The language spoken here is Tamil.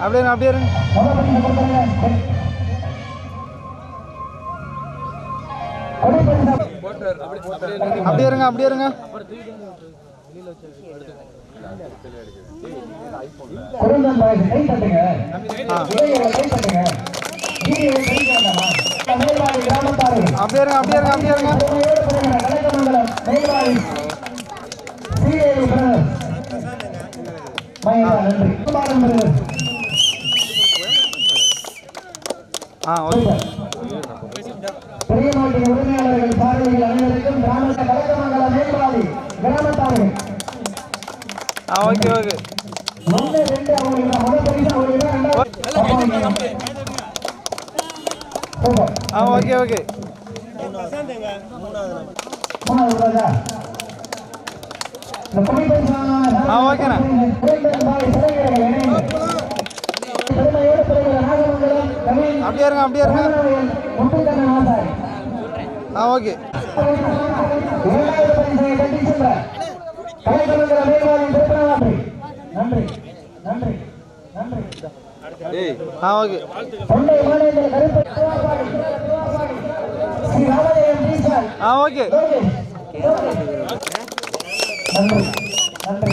அப்படியே அப்படியே இருங்க. அப்படியே இருங்க அப்படியே இருங்க. அப்படியே இருங்க அப்படியே இருங்க அப்படியே இருங்க. பெரியமாட்டி உரிமையாளர்கள் பார்வையில் அனைவருக்கும் கிராமத்தார்கள் ஆ ஓகே ஓகே. ஒன்று ரெண்டு அவங்களுக்கு முதல் பரிசு அவங்களுக்கு ரெண்டாவது? சூப்பர் ஆ ஓகே ஓகே. மூணாவது ராஜா இந்த கொடி பரிசு ஆ ஓகேண்ணா. அப்படியே இருங்க அப்படியே இருங்க ஆ ஓகே. நன்றி நன்றி நன்றி ஆ ஓகே. ஆ ஓகே. நன்றி நன்றி